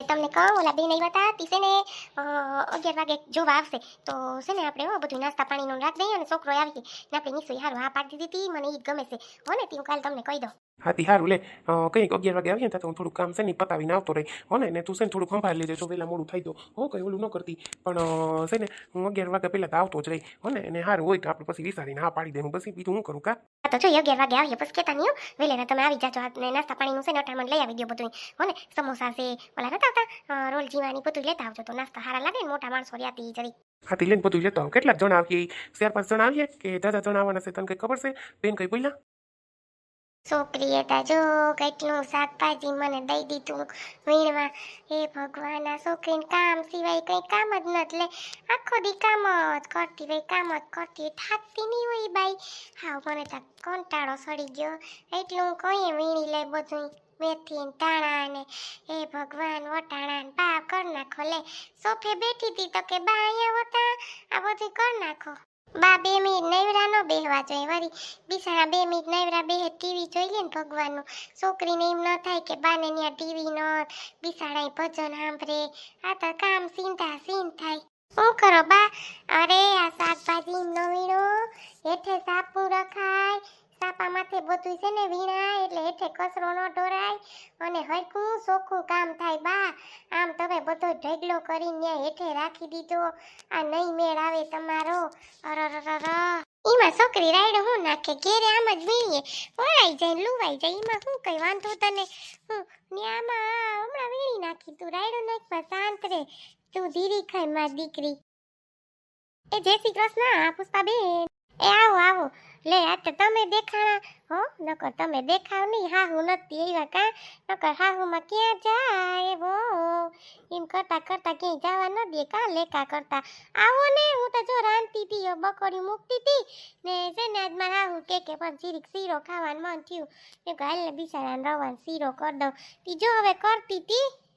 તમને કહું, ઓલા બેન આવ્યા હતા તી છે ને અગિયાર વાગે જોવા આવશે. તો છે ને આપણે હો, બધું નાસ્તા પાણીનું રાખ દઈએ અને છોકરો આવી ને આપણે નીસું હારું હા પાડી દીધી મને એ ગમે છે. હો ને, તી હું કાલે તમને કહી દઉં. હાથી સારું લે કંઈક અગિયાર વાગે આવીએ ને તો હું થોડુંક કામ છે ને પતાવીને આવતો રહી હો ને ને તું છે ને થોડુંક સંભાળી લેજે તો વહેલા મોડું થઈ દો હો કંઈ ઓલું ન કરતી પણ છે ને હું અગિયાર વાગ્યા પહેલાં તો આવતો જ રહી હો ને એને સારું હોય તો આપણે પછી વિચારીને હા પાડી દે પછી બીજું હું કરું કા હા તો જોઈએ અગિયાર વાગે આવીએ પછી કહેતા નહીં હો વહેલેના તમે આવી જાજો આ નાસ્તા પાણીનું છે ને અટામણ લઈ આવી દો બધું હો ને સમોસા છે ઓલા નતા આવતા રોલ જીવાની બધું લેતા આવજો તો નાસ્તા સારા લાગે ને મોટા માણસો રહ્યા જરી હાથી લઈને બધું લેતો આવ કેટલાક જણા આવીએ ચાર પાંચ જણા આવીએ કે દાદા જણાવવાના છે તને કંઈ ખબર છે બેન કંઈ બોલ્યા છોકરીએ હતા જો કેટલું શાકભાજી મને દઈ દીધું વીણવા. હે ભગવાન, આ છોકરીને કામ સિવાય કંઈ કામ જ નથી લે આખો દી કામ જ કરતી હોય, કામ જ કરતી હોય, થાકતી નહીં હોય બાઈ. હા મને તો કંટાળો સડી ગયો. એટલું કઈ વીણી લે બધું મેથી ટાણા ને, હે ભગવાન, વટાણા ને બા કર નાખો. લે, સોફે બેઠી હતી તો કે બા અહીંયા વટા આ બધું કર નાખો. બા બે મિનિટ નૈવરા નો બેહવા જોઈએ. વળી બિસાણા બે મિનિટ નૈવરા બેહે ટીવી જોઈ લે ને ભગવાનનું. છોકરીને એમ ન થાય કે બાને ત્યાં ટીવી ન બિસાડા ભજન સાંભળે. આ તો કામ સીંધા સીન થાય. શું કરો બા? અરે, આ શાકભાજી નવીણો. વીણો હેઠે સાપુ રખાય. સાપા માથે બધું છે ને વીણાય એટલે હેઠે કચરો ન ઢોરાય અને હરખું ચોખ્ખું કામ થાય બા. આમ તમે બધો ઢગલો કરીને ત્યાં હેઠે રાખી દીધો. આ નહીં મેળ આવે તમારો. અરરરર એમાં છોકરી રાયડો હું નાખે? ઘેરે આમ જ વીણીએ. વળાઈ જાય લુવાઈ જાય. એમાં શું કઈ વાંધો તને? હું ને હમણાં વીણી નાખી. તું રાયડો નાખવા શાંત રે. તું ધીરી ખાઈ માર દીકરી. એ જય શ્રી કૃષ્ણ પુષ્પાબેન. એ આવો આવો. લે, આ તો તમે દેખાણા. હો, નકર તમે દેખાવ નહીં, હાહુ નથી એવા કા? નકર હાહુમાં ક્યાં જાય હો? એમ કરતા કરતા ક્યાંય જવા ન દે, કા લેકા કરતા? આવો ને, હું તો જો રાંધતી હતી બકોડી મૂકતી હતી, ને છે ને આજ મારા હાહુ કે કે પણ જીરીક શીરો ખાવાનું મન થયું. મેં કહ્યું હાલ ને રવાનો શીરો કરી દઉં. તી જો હવે કરતી હતી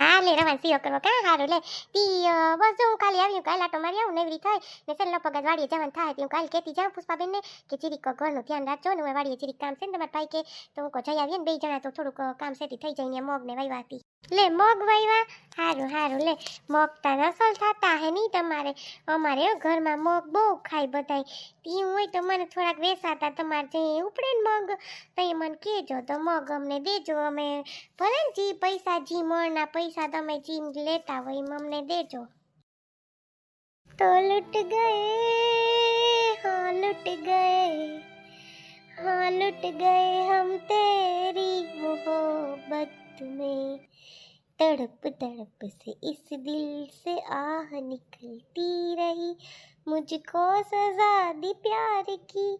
હા લે રવાનો સીઓ કરવો, કાં સારું લે. તી બસ જો હું કાલે આવ્યું કાલે આટો મારી આવું નેવરી થાય. ને ને લગભગ આજ વાડીએ જવાનું થાય હું કાલે કહેતી જાઉં પુષ્પાબેનને કે જીરીક ઘરનું ધ્યાન રાખજો ને હું વાડીએ જીરીક કામ છે ને તમારા ભાઈ કે, તો હું કહું જઈ આવીએ ને બે જણા તો થોડુંક કામ સેટી થઈ જાય ને મગ ને વાયવા હતી. લે, મગ વૈવા હારું હારું, લે. મગતા રસલ થતા હે નહીં તમારે. અમારે ઘરમાં મગ બહુ ખાય બધાય. પીવું હોય તો મને થોડાક વેસાતા તમારે જે ઉપડે ને મગ, તો એ મને કહેજો. તો મગ અમને દેજો, અમે ભલે ને જી પૈસા, જી મળના પૈસા તમે જીમ લેતા હોય એમ અમને દેજો. તો લૂટ ગયે, હા, લૂટ ગયે. हाँ लुट गए हम तेरी मोहब्बत में। तड़प तड़प से इस दिल से आह निकलती रही। मुझको सजा दी प्यार की,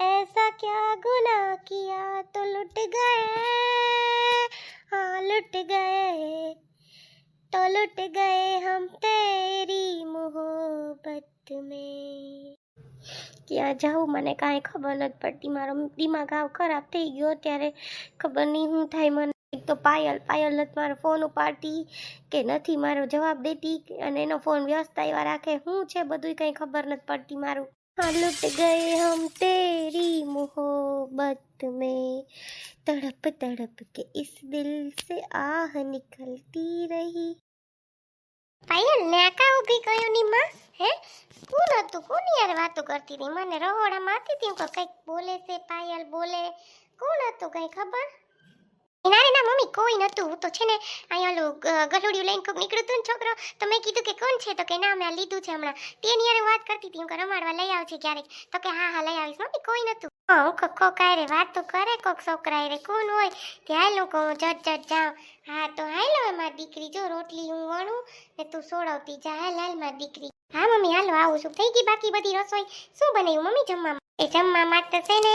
ऐसा क्या गुनाह किया? तो लुट गए। हाँ लुट गए। तो लुट गए हम तेरी मोहब्बत में। ક્યાં જાઉં, મને કાંઈ ખબર નથી પડતી. મારો દિમાગ આવ ખરાબ થઈ ગયો ત્યારે ખબર નહીં શું થાય મને. એક તો પાયલ પાયલ નથી મારો ફોન ઉપાડતી કે નથી મારો જવાબ દેતી અને એનો ફોન વ્યસ્ત એવા રાખે. શું છે બધું કંઈ ખબર નથી પડતી મારું. હાલુટ ગયે હમ તેરી મોહબત મેં. તડપ તડપ કે ઇસ દિલ સે આહ નિકલતી રહી. પાયલ નાકા ઊભી કયો ની માં? કરતી હતી. મને રહોડામાં હતી તી કે કંઈક બોલે છે, પાયલ બોલે. કોણ હતું કંઈ ખબર? ના રે ના મમ્મી કોઈ નતું. હું તો છે ને અહીંયા ઓલું ગલુડિયું લઈને કોઈક નીકળ્યું હતું ને છોકરો, તો મેં કીધું કે કોણ છે? તો કે ના, મેં લીધું છે હમણાં. તેની યાર વાત કરતી હતી. હું રમાડવા લઈ આવજે ક્યારેક. તો કે હા હા, લઈ આવીશ. મમ્મી કોઈ નતું. હા, હું કોક કોક વાત તો કરે, કોક છોકરા રે કોણ હોય? લોકો હું જટ જટ જાઉં. હા, તો મારી દીકરી જો રોટલી હું ને તું સોળવતી જા, હાલ હાલમાં દીકરી. હા, મમ્મી, હાલો, આવું છું થઈ ગઈ બાકી બધી રસોઈ? શું બનાવ્યું મમ્મી જમવામાં? એ જમવા માટે છે ને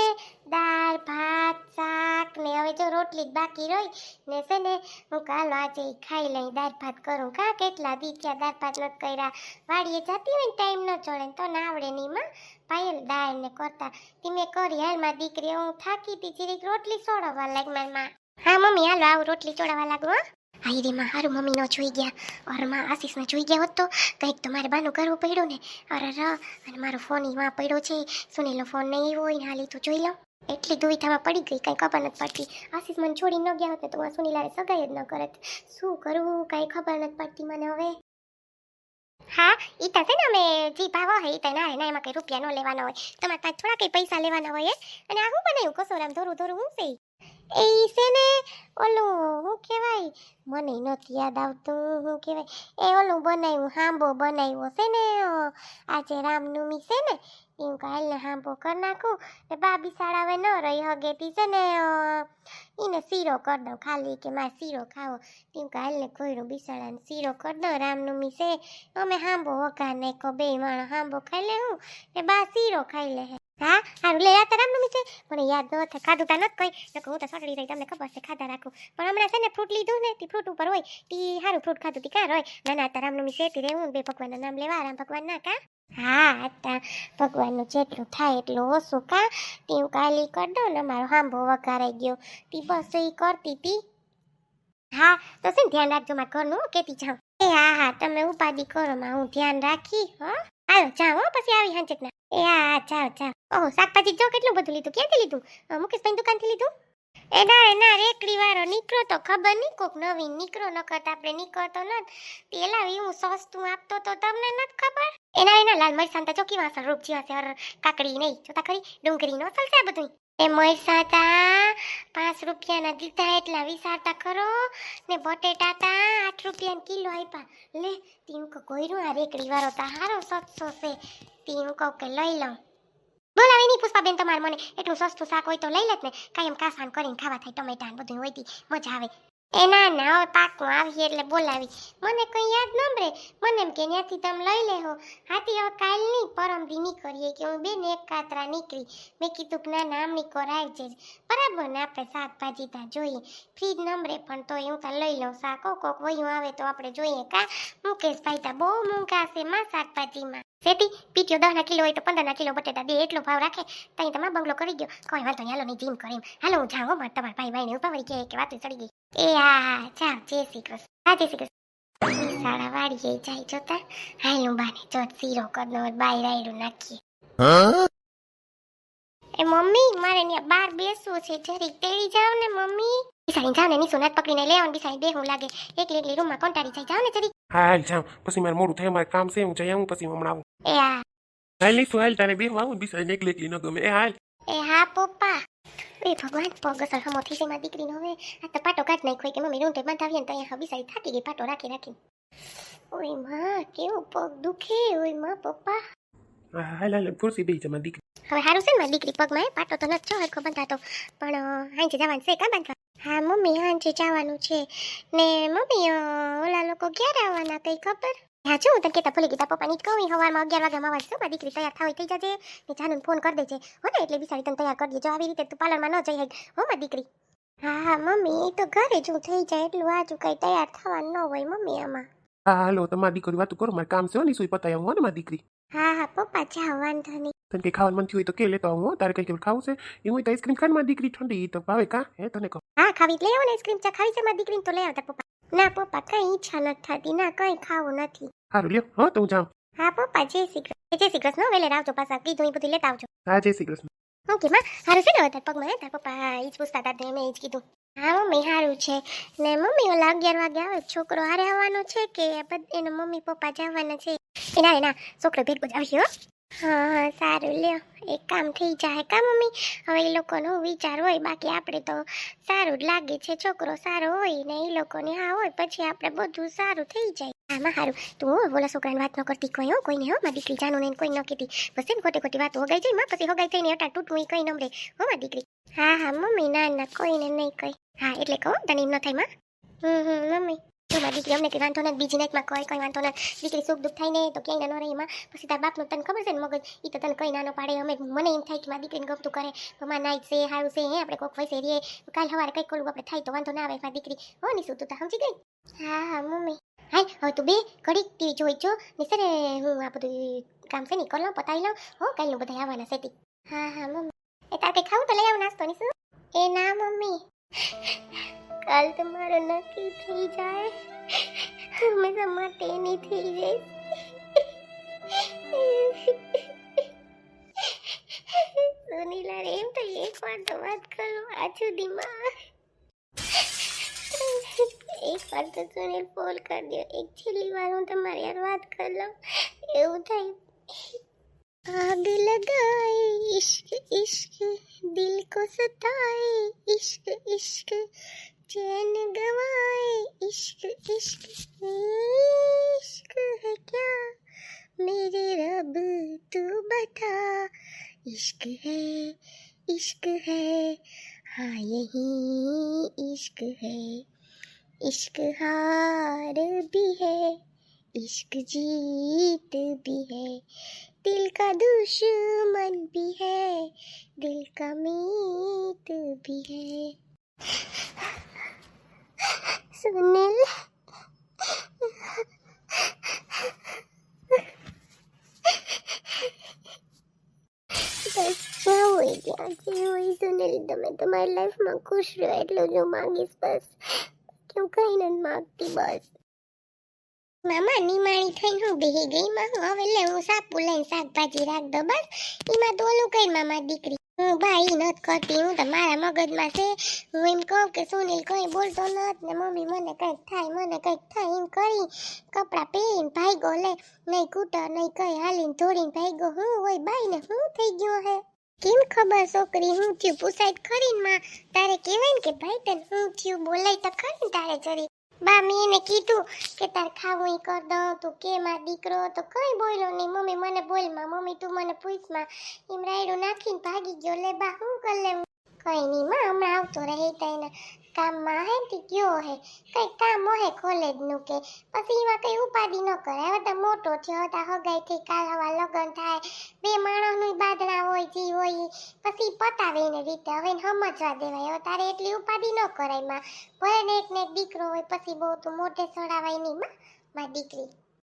દાળ, ભાત, શાક ને હવે જો રોટલી જ બાકી રહી ને છે ને હું કાલો આજે ખાઈ લઈ, દાળ ભાત કરું. કા કેટલા દી દાળ ભાત નથી કર્યા? વાડીએ જતી હોય ને ટાઈમ ન ચડે તો ના આવડે નહીં માં પાયલ દાળ ને કરતા. તીમે કરી, હાલ, મારી દીકરી હું થાકી હતી જીરીક રોટલી સોડવા લાગ મારી હા, મમ્મી, હાલો, આવું રોટલી ચોડાવવા લાગુ, હા. હાઈ રે માં હારું મમ્મી નો જોઈ ગયા અરે માં આશીષ જોઈ ગયા હોત તો કંઈક તો મારે બાનું કરવું પડ્યું ને, અરે ર, અને મારો ફોન એમાં પડ્યો છે સુનેલો ફોન નહીં હોય ને હાલી તું જોઈ લઉં એટલી દુવિધામાં પડી ગઈ, કાંઈ ખબર નથી પડતી. આશીષ મને છોડી ન ગયા હોત ને તો હું સુનીલાને સગાઈ જ ન કરત. શું કરવું, કાંઈ ખબર નથી પડતી મને હવે. હા ઈતા છે ને અમે જે ભાવ હોય તો ના એના એમાં કંઈ રૂપિયા ન લેવાના હોય. તમારે પાસે થોડા કંઈ પૈસા લેવાના હોય અને આ હું બનાવ્યું કસોરામ ધોરું ધોરું હું છે? એ છે ને, ઓલું શું કહેવાય, મને નથી યાદ આવતું શું કહેવાય. એ ઓલું બનાવ્યું હાંબો બનાવ્યો છે ને આજે રામનવમી છે ને એવું કાલને હાંબો કરી નાખું, ને બા બિસાડા હવે ન રહી હગેતી છે ને ઈને શીરો કરી દઉં ખાલી, કે મારે શીરો ખાવો. એવું કાલને કોઈનું બિસાડાને શીરો કરી દઉં, રામનવમી છે, અમે હાંબો વઘાર નાખો બે માણસ હાંબો ખાઈ લે હું, ને બા શીરો ખાઈ લે હે. હારું લે આ રામ નમી છે. મને યાદ ન ખાધું તા નથી કોઈ. નકર હું તો સટડી રહી, તમને ખબર છે, ખાધા રાખું. પણ હમણાં છે ને ફ્રૂટ લીધું ને, તે ફ્રૂટ ઉપર હોય, તી સારું ફ્રૂટ ખાધું તી કાં હોય ના ના તાર રામનવમી છે તી રહેવું બે ભગવાનના નામ લેવા, રામ ભગવાન ના કા? હા તા ભગવાનનું જેટલું થાય એટલું ઓછું કા? તી હું કાલી કરી દઉં ને, મારો હાંભો વઘારાઈ ગયો. તી બસ એ કરતી તી. હા, તો છે ધ્યાન રાખજો મારા ઘરનું કેતી જાઉં. એ, હા હા, તમે ઉપાધિ કરો, માં, હું ધ્યાન રાખી, હો. હાલો જાઓ હો, પછી આવી હાંચક એ હા શાકભાજી જો કેટલું બધું લીધું. ક્યાંથી લીધું? મુકેશભાઈ દુકાનથી લીધું? એ, ના એ, ના, રેકડી વાળો નીકળો તો ખબર નહીં. કોક નવીન નીકળો નખત આપણે નીકળતો ન પેલા હું સસ્તું આપતો તો તમને નથી ખબર? એના એના, લાલ મરસાં તો ચોકી વાસણ રૂપ જેવા છે કાકડી નહીં. જોતા ખરી, ડુંગળી નો ચાલશે આ બધું એ મરસા તા પાંચ રૂપિયાના દીધા એટલા વિસારતા ખરો. ને બટેટા તા આઠ રૂપિયાના કિલો આપ્યા લે તીન કોઈનું આ રેકડી વાળો તા. હારો સસ્તો છે. તીન કહું કે લઈ લઉં. બોલાવી નહીં પુષ્પાબેન તમારે મને એટલું સસ્તું શાક હોય તો લઈ લેત ને કાંઈ એમ કાસાન કરીને ખાવા થાય, ટમેટા બધું હોય તી, મજા આવે. એ ના ના, હવે પાકું આવી એટલે બોલાવી. મને કંઈ યાદ ન રે, મને એમ કે ત્યાંથી તમે લઈ લેહો હાથી હવે કાલ નહીં પરમ દી નીકળીએ કે હું બેન એક કાતરા નીકળી. મેં કીધું કે ના ના, આમની કોર બરાબર ને આપણે શાકભાજી ત્યાં જોઈએ. ફ્રીજ નંબરે પણ તો હું ત્યાં લઈ લઉં શાક. કોક વયું આવે તો આપણે જોઈએ કા? મુકેશભાઈ તા બહુ મૂંઘા છે માં શાકભાજીમાં. સેતી પીટીઓ દસના કિલો હોય તો પંદરના કિલો બટેટા દે, એટલો ભાવ રાખે. ત્યાં તમારો બંગલો કરી ગયો કોઈ વાંધો હાલો નહીં જીમ કરે હાલો, હું જાઉં હો તમારા ભાઈ ભાઈને ઉપાવળી કે કે વાતો ચડી ગઈ. એ આ હા ચાલ જય શ્રી કૃષ્ણ. હા, જય શ્રી કૃષ્ણ. સાડા વાળીએ જાય જોતા. હાલું બાને જો સીરો કરનો બાય રાયડું નાખીએ. એ મમ્મી, મારે ત્યાં બાર બેસવું છે, જરીક તેડી જાવ ને મમ્મી. બિસાડી જાવ ને નીસુ નાથ પકડીને લેવાનું બિસાડી દેહું લાગે. એકલી એકલી રૂમમાં કંટાળી જાય. જાવ ને જરીક. હા હાલ જાઉં. પછી મારે મોડું થાય મારે કામ છે હું જઈ આવું પછી હમણાં આવું. એ હા હાલ નહીં હાલ તારે બે આવું બિસાઈને એકલી એકલી ન ગમે. એ હાલ. એ હા પપ્પા. એ ભગવાન પગ અસર હમો થઈ છે મારી દીકરીનો હવે. આ તો પાટો કાઢ નાખ્યો કે મમ્મી રૂંઢે બંધાવીએ ને તો અહીંયા બિસાડી થાકી ગઈ પાટો રાખી રાખી. ઓયમાં કેવું પગ દુખે ઓયમાં પપ્પા. હા હાલ હાલ ખુરશી બેસી જા મારી દીકરી. હવે સારું છે ને મારી દીકરી પગમાં પાટો તો નથી છો હરખો બંધાતો. પણ હાંજે જવાનું છે કા બાંધવા? હા મમ્મી હાંજે જવાનું છે. ને મમ્મી ઓલા લોકો ક્યારે આવવાના કઈ ખબર? હા જો હું તને કહેતા ભૂલી ગીતા પપ્પાની જ કહું સવારમાં અગિયાર વાગ્યામાં આવશે મારી દીકરી તૈયાર થાવી થઈ જશે ને જાનુને ફોન કરી દેજે. હો ને એટલે બિસારી તને તૈયાર કરી દેજો આવી રીતે તું પાર્લરમાં ન જઈ હક હો મારી દીકરી. હા હા મમ્મી એ તો ઘરે જ હું થઈ જાય એટલું આજુ કઈ તૈયાર થવાનું ન હોય મમ્મી આમાં. હા હાલો તમારી દીકરી વાત કરો. મારે કામ છે ને સુઈ પતાય આવું ને મારી દીકરી. હા હા પપ્પા જાઓ વાંધો નહીં. તને કંઈ ખાવાનું મન થયું હોય તો કે લેતો આવું હો તારે કંઈ કેવું ખાવું છે એવું હોય તો આઈસ્ક્રીમ ખાને મારી દીકરી ઠંડી તો ભાવે કા હે તને કહું હા ખાવી લઈ આવો ને આઈસ્ક્રીમ ચા ખાવી છે મારી દીકરીને તો લઈ આવતા પપ્પા ના પપ્પા કઈ ઈચ્છા નથી થતી ના કઈ ખાવું નથી સારું લ્યો હો તો હું જાઉં હા પપ્પા જય શ્રી કૃષ્ણ જય શ્રી કૃષ્ણ વેલે આવજો પાછા કીધું એ બધું લેતા આવજો હા જય શ્રી કૃષ્ણ હું કે માં સારું છે ને તાર પગમાં તાર પપ્પા એ જ પૂછતા હતા મેં એ જ કીધું હા મમ્મી હારું છે ને મમ્મી ઓલા અગિયાર વાગે આવે છોકરો હારે આવવાનો છે કે એના મમ્મી પપ્પા જવાના છે એના એના છોકરો ભેગો જ આવ્યો હા હા, સારું. લ્યો, એક કામ થઈ જાય કા મમ્મી? હવે એ લોકોનો વિચાર હોય, બાકી આપણે તો સારું જ લાગે છે. છોકરો સારો હોય ને એ લોકોને હા હોય, પછી આપણે બધું સારું થઈ જાય. આમાં સારું તું ઓલા છોકરાને વાત ન કરતી કોઈ, હો, કોઈને, હો, મારી દીકરી જાનું ને કોઈ ન કીધી. બસ એમ ખોટી ખોટી વાત હોગાઈ જાય માં પછી હોગાઈ થઈને હટા તૂટવું કઈ નમરે હો, મારી દીકરી. હા હા, મમ્મી, ના ના, કોઈને નહીં કઈ. હા, એટલે કહો, તને એમ ન થાય, માં? હમ હમ, મમ્મી. જો મારી દીકરી અમને વાંધો નથી, બીજી નાઈટમાં કોઈ, કંઈ વાંધો નથી. દીકરી સુખ દુઃખ થાય ને તો ક્યાંય ન રહે એમાં પછી તાર બાપનું તને ખબર છે ને મગજ? એ તો તને કંઈ નાનો પાડે. અમે મને એમ થાય કે મારી દીકરીને ગમતું કરે. મમા નાઈટ છે, હારું છે, હે, આપણે કોઈક વૈસે રહીએ. કાલ સવારે કંઈક કરવું આપણે થાય તો વાંધો ના આવે મારી દીકરી. હો ની શું તું તો સમજી ગઈ? હા હા, મમ્મી. હાય, હવે તું બે ઘડી ટીવી જોઈ જો. ને ને, હું આ બધું કામ છે ને કરી લઉં, પતાવી લઉં. હો, કાલનું બધા આવવાના છે. હા હા, મમ્મી. એ તાર કંઈ ખાવું તો લઈ આવું નાસ્તો ની શું એ ના, મમ્મી. કાલ તમારો નક્કી થઈ જાય. હંમેશા માટે એની થઈ જઈશ. સુનીલા એમ તો એકવાર તો વાત કરો આજુ એક વાર તો સુનિલ ફોન કરી દો. એક છેલ્લી વાર હું તમારી યાર વાત કરી લઉં. એવું થાય. આગ લગાએ ઇશ્ક ઇશ્ક દિલ કો સતાએ ઇશ્ક ઇશ્ક चैन गवाए इश्क इश्क इश्क है क्या? मेरे रब, तू बता। इश्क है इश्क है। हाँ यही इश्क है। इश्क हार भी है, इश्क जीत भी है। दिल का दुश्मन भी है, दिल का मीत भी है। സുനിൽ. તમારી લાઈફમાં ખુશ રહ્યો એટલું જ માગીશ બસ હું કંઈ નથી માગતી બસ મામા નિમાણી થઈને હું બેહી ગઈ માં હવે હું સાપુ લઈને શાકભાજી રાખ દો બસ એમાં તો કઈ મામા દીકરી હું ભાઈ નત કરતી, હું તો મારા મગજમાં છે. હું એમ કહું કે સુનિલ કંઈ બોલતો નત ને મમ્મી મને કંઈક થાય, મને કંઈક થાય એમ કરી કપડાં પહેરીને ભાઈગો લે, નહીં કૂટર નહીં કઈ હાલીને ધોડીને ભાઈગો હું હોય ભાઈને હું થઈ ગયો હે? કેમ ખબર છોકરી હું થયું? પૂછાય ખરી માં. તારે કહેવાય ને કે ભાઈ તને હું થયું? બોલાય તો ખરી તારે જરી. બા મેં એને કીધું કે તાર ખાવું એ કર દઉં, તું કે માં દીકરો? તો કઈ બોલ્યો નહીં. મમ્મી મને બોલમાં. મમ્મી તું મને પૂછમાં. એમ રાયડું નાખીને ભાગી ગયો. લે બા, હું કર લે કઈ નહીં માં, હમણાં આવતો રહે એના કામમાં. હે તે ગયો હે. કઈ કામ હોય કોલેજનું કે. પછી એમાં કઈ ઉપાધિ ન કરે. હવે તો મોટો થયો. હતા હગાઈ થઈ કાલ હવા લગ્ન થાય. બે માણસનું બાદણા હોય, જી હોય. પછી પતાવે એને રીતે હવે સમજવા દેવાય. હવે તારે એટલી ઉપાધિ ન કરાયમાં. ભલે ને એક ને દીકરો હોય, પછી બહુ તું મોઢે ચડાવાય નહીં માં માં દીકરી.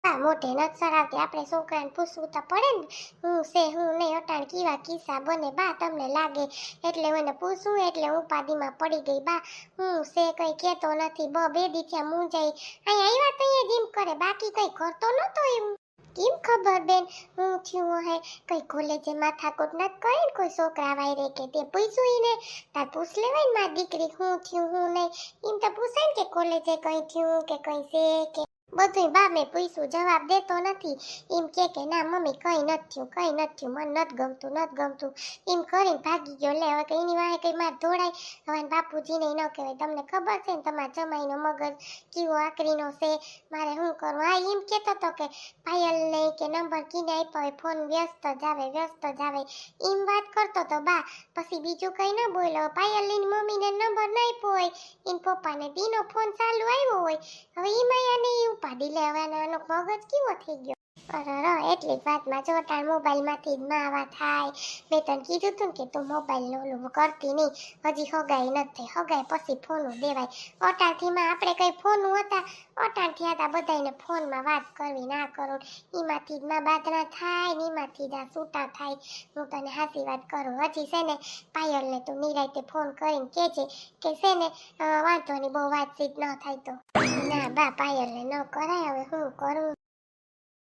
હા, મોઢે નથી ચડાવતી આપણે છોકરાને પૂછવું તો પડે ને, હું છે, હું નહીં, અટાણ કેવા કિસ્સા બને? બા, તમને લાગે એટલે હું એને પૂછું, એટલે ઉપાધિમાં પડી ગઈ. બા, હું છે, કંઈ કહેતો નથી. બ બે દી થયા મૂંઝાઈ. અહીંયા આવ્યા તો અહીંયા જીમ કરે. બાકી કંઈ કરતો નહોતો એમ. કેમ ખબર બેન? હું થયું હે, કઈ કોલેજે માથાકૂટ ને કોઈ છોકરા વાયરે કે તે પૂછ્યું ઈને તાર પૂછ લેવાય ને દીકરી, હું થયું, હું નહીં? એમ તો પૂછાય ને કે કોલેજે કઈ થયું કે કઈ છે કે બધુંય બા મેં પૂછ્યું, જવાબ દેતો નથી. એમ કે કે, ના, મમ્મી, કંઈ નથી થયું, કંઈ નથી થયું, મને નથી ગમતું નથી ગમતું. એમ કરીને ભાગી ગયો. લે, હવે એની વાહે કંઈ માર ધોડાય હવે બાપુજીને ન કહેવાય. તમને ખબર છે ને, તમારા જમાઈનો મગજ કેવો આકરીનો છે? મારે શું કરવું? હા, એમ કહેતો હતો કે પાયલ નહીં કે નંબર કીને આપ્યો હોય, ફોન વ્યસ્ત જ આવે, વ્યસ્ત જ આવે. એમ વાત કરતો હતો બા, પછી બીજું કંઈ ન બોલ્યો. પાયલની મમ્મીને નંબર ન આપ્યો હોય એમ પપ્પાને દીનો ફોન ચાલુ આવ્યો હોય. હવે એમાં નહીં એ ઉપાડી લે એનો મગજ કેવો થઈ ગયો? અરર એટલી જ વાતમાં જો મોબાઈલમાંથી જ માવા થાય. મેં તને કીધું તું કે તું મોબાઈલ ઓલું કરતી નહીં. હજી હગાઈ નથી હગાઈ પછી ફોનું દેવાય. અટાણથીમાં આપણે કઈ ફોનું હતા? ઓટાણથી હતા બધાને ફોનમાં વાત કરવી ના કરો. એમાંથી જ માં બાદરા થાય ને એમાંથી જ આ છૂટા થાય. હું તને હાસી વાત કરું. હજી છે ને પાયલને તું નિરાયતે ફોન કરીને કહેજે કે છે ને વાંધો બહુ વાતચીત ન થાય તો. ના બા, પાયલને ન કરાય. હવે હું કરું?